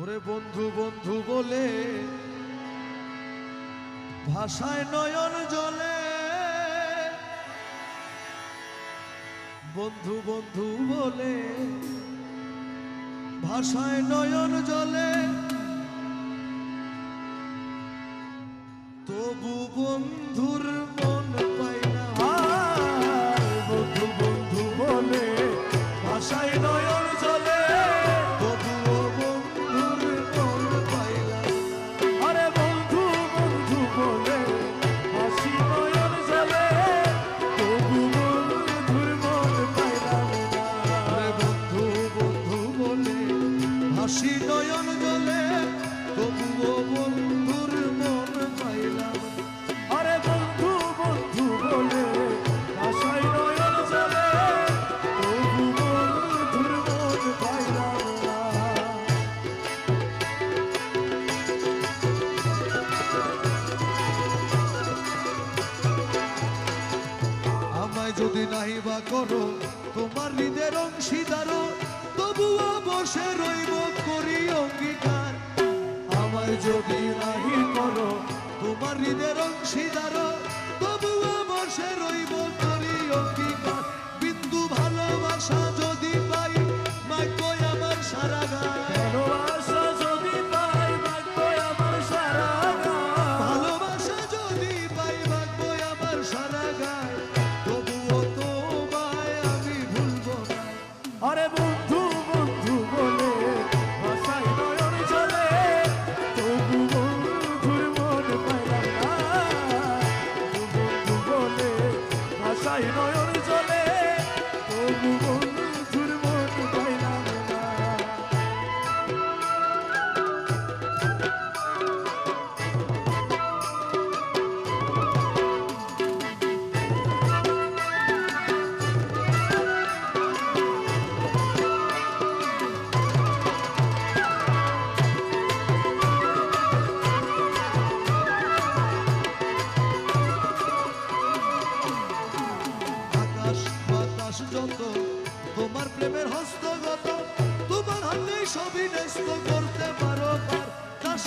ওরে বন্ধু বন্ধু বলে, ভাষায় নয়ন জলে। বন্ধু বন্ধু বলে, ভাষায় নয়ন জলে। তবু বন্ধুর আমায় যদি নাহি বা করো, তোমার হৃদের অংশীদার, তবুও বসে রইব করি অঙ্গীকার। আমায় যদি নাহি করো, তোমার হৃদের অংশীদার, তবুও বসে রইব করি অঙ্গীকার। 이 거. বাতাস যত তোমার প্রেমের হস্তগত তোমার হাতে সবই ন্যস্ত করতে পারো দাস।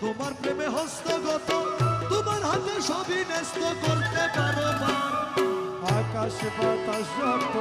তোমার প্রেমে হস্তগত তোমার হাতে সবই ন্যস্ত করতে পারো আকাশ বাতাস যত